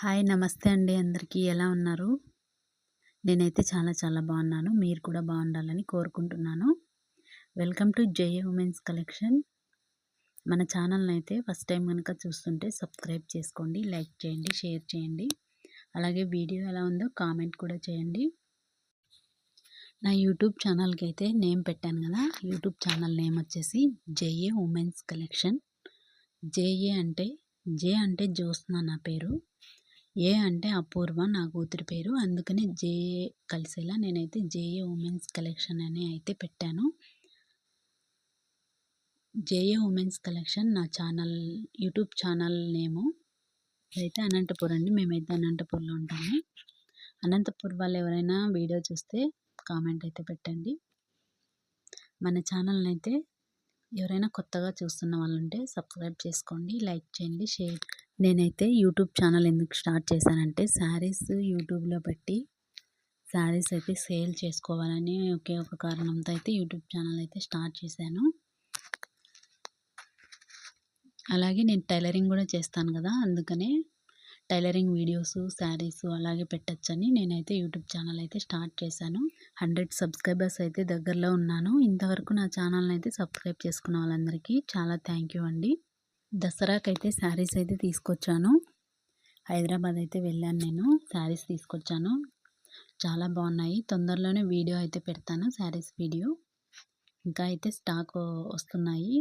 Hi నమస్తే అండి అందరికీ. ఎలా ఉన్నారు? నేనైతే చాలా చాలా బాగున్నాను. మీరు కూడా బాగుండాలని కోరుకుంటున్నాను. Welcome to J A women's collection. మన ఛానల్ని అయితే ఫస్ట్ టైం కనుక చూస్తుంటే సబ్స్క్రైబ్ చేసుకోండి లైక్ చేయండి షేర్ చేయండి. అలాగే వీడియో ఎలా ఉందో కామెంట్ కూడా చేయండి. నా యూట్యూబ్ ఛానల్కి అయితే నేమ్ పెట్టాను కదా యూట్యూబ్ ఛానల్ నేమ్ వచ్చేసి J A women's collection. J A అంటే జే అంటే జ్యోత్స్న నా పేరు. ఏ అంటే అపూర్వ నా కూతురి పేరు. అందుకని జేఏ కలిసేలా నేనైతే జేఏ ఉమెన్స్ కలెక్షన్ అని అయితే పెట్టాను. జేఏ ఉమెన్స్ కలెక్షన్ నా ఛానల్ యూట్యూబ్ ఛానల్ నేము. అయితే అనంతపూర్ అండి. మేమైతే అనంతపూర్లో ఉంటాము. అనంతపూర్ వాళ్ళు ఎవరైనా వీడియో చూస్తే కామెంట్ అయితే పెట్టండి. మన ఛానల్ని అయితే ఎవరైనా కొత్తగా చూస్తున్న వాళ్ళు ఉంటే సబ్స్క్రైబ్ చేసుకోండి లైక్ చేయండి షేర్. నేనైతే యూట్యూబ్ ఛానల్ ఎందుకు స్టార్ట్ చేశానంటే శారీస్ యూట్యూబ్లో పెట్టి శారీస్ అయితే సేల్ చేసుకోవాలని ఒకే ఒక కారణంతో అయితే యూట్యూబ్ ఛానల్ అయితే స్టార్ట్ చేశాను. అలాగే నేను టైలరింగ్ కూడా చేస్తాను కదా అందుకనే టైలరింగ్ వీడియోస్ శారీస్ అలాగే పెట్టచ్చని నేనైతే యూట్యూబ్ ఛానల్ అయితే స్టార్ట్ చేశాను. హండ్రెడ్ సబ్స్క్రైబర్స్ అయితే దగ్గరలో ఉన్నాను. ఇంతవరకు నా ఛానల్ని అయితే సబ్స్క్రైబ్ చేసుకున్న వాళ్ళందరికీ చాలా థ్యాంక్ యూ అండి. దసరాకైతే శారీస్ అయితే తీసుకొచ్చాను. హైదరాబాద్ అయితే వెళ్ళాను నేను శారీస్ తీసుకొచ్చాను. చాలా బాగున్నాయి. తొందరలోనే వీడియో అయితే పెడతాను శారీస్ వీడియో. ఇంకా అయితే స్టాక్ వస్తున్నాయి.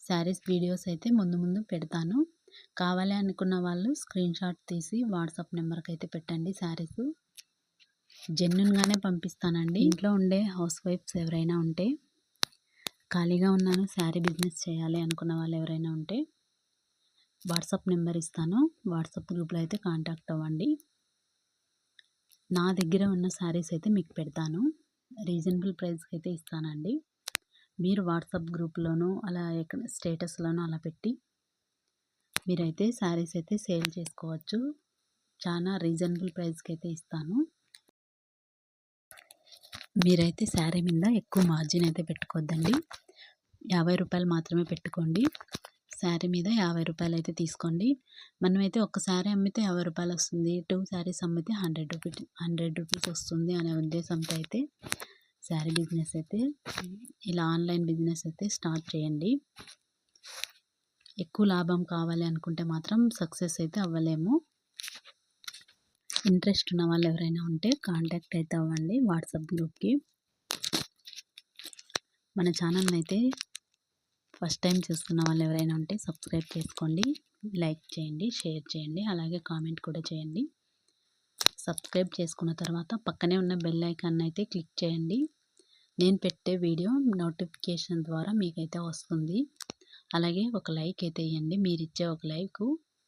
శారీస్ వీడియోస్ అయితే ముందు ముందు పెడతాను. కావాలి అనుకున్న వాళ్ళు స్క్రీన్ షాట్ తీసి వాట్సాప్ నెంబర్కి అయితే పెట్టండి శారీస్. జెన్యున్గానే పంపిస్తానండి. ఇంట్లో ఉండే హౌస్ వైఫ్స్ ఎవరైనా ఉంటే ఖాళీగా ఉన్నాను శారీ బిజినెస్ చేయాలి అనుకున్న వాళ్ళు ఎవరైనా ఉంటే వాట్సాప్ నెంబర్ ఇస్తాను. వాట్సాప్ గ్రూప్లో అయితే కాంటాక్ట్ అవ్వండి. నా దగ్గర ఉన్న శారీస్ అయితే మీకు పెడతాను. రీజనబుల్ ప్రైస్కి అయితే ఇస్తానండి. మీరు వాట్సాప్ గ్రూప్లోనూ అలా ఎక్కడ స్టేటస్లోనూ అలా పెట్టి మీరైతే శారీస్ అయితే సేల్ చేసుకోవచ్చు. చాలా రీజనబుల్ ప్రైస్కి అయితే ఇస్తాను. మీరైతే శారీ మీద ఎక్కువ మార్జిన్ అయితే పెట్టుకోవద్దండి. యాభై రూపాయలు మాత్రమే పెట్టుకోండి. శారీ మీద యాభై రూపాయలు అయితే తీసుకోండి. మనమైతే ఒక శారీ అమ్మితే యాభై రూపాయలు వస్తుంది. టూ శారీస్ అమ్మితే హండ్రెడ్ రూపీ హండ్రెడ్ రూపీస్ వస్తుంది అనే ఉద్దేశంతో అయితే శారీ బిజినెస్ అయితే ఇలా ఆన్లైన్ బిజినెస్ అయితే స్టార్ట్ చేయండి. ఎక్కువ లాభం కావాలి అనుకుంటే మాత్రం సక్సెస్ అయితే అవ్వలేము. ఇంట్రెస్ట్ ఉన్న వాళ్ళు ఎవరైనా ఉంటే కాంటాక్ట్ అయితే అవ్వండి వాట్సాప్ గ్రూప్కి. మన ఛానల్ని అయితే ఫస్ట్ టైం చూస్తున్న వాళ్ళు ఎవరైనా ఉంటే సబ్స్క్రైబ్ చేసుకోండి లైక్ చేయండి షేర్ చేయండి అలాగే కామెంట్ కూడా చేయండి. సబ్స్క్రైబ్ చేసుకున్న తర్వాత పక్కనే ఉన్న బెల్ ఐకాన్ అయితే క్లిక్ చేయండి. నేను పెట్టే వీడియో నోటిఫికేషన్ ద్వారా మీకైతే వస్తుంది. అలాగే ఒక లైక్ అయితే ఇవ్వండి మీరు ఇచ్చే ఒక లైక్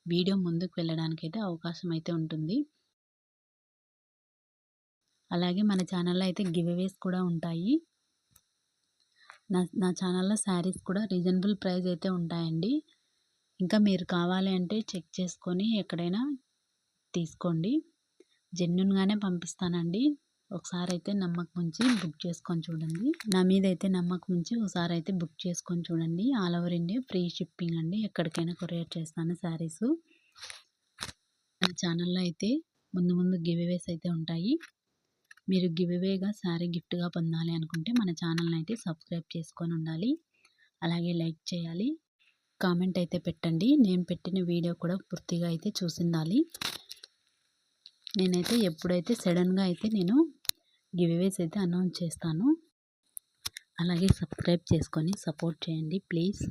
వీడియో ముందుకు వెళ్ళడానికి అయితే అవకాశం అయితే ఉంటుంది. అలాగే మన ఛానల్లో అయితే గివ్వేస్ కూడా ఉంటాయి. నా నా ఛానల్లో శారీస్ కూడా రీజనబుల్ ప్రైస్ అయితే ఉంటాయండి. ఇంకా మీరు కావాలి అంటే చెక్ చేసుకొని ఎక్కడైనా తీసుకోండి. జెన్యున్గానే పంపిస్తానండి. ఒకసారి అయితే నమ్మకం ఉంచి బుక్ చేసుకొని చూడండి. నా మీద అయితే నమ్మకం ఉంచి ఒకసారి అయితే బుక్ చేసుకొని చూడండి. All over India free shipping అండి. ఎక్కడికైనా కొరియర్ చేస్తాను శారీస్. నా ఛానల్లో అయితే ముందు ముందు గివ్వేస్ అయితే ఉంటాయి. మీరు గివ్వేగా శారీ గిఫ్ట్గా పొందాలి అనుకుంటే మన ఛానల్ని అయితే సబ్స్క్రైబ్ చేసుకొని ఉండాలి. అలాగే లైక్ చేయాలి. కామెంట్ అయితే పెట్టండి. నేను పెట్టిన వీడియో కూడా పూర్తిగా అయితే చూసిండాలి నేనైతే ఎప్పుడైతే సడన్గా అయితే నేను గివ్వేస్ అయితే అనౌన్స్ చేస్తాను. అలాగే సబ్స్క్రైబ్ చేసుకొని సపోర్ట్ చేయండి ప్లీజ్.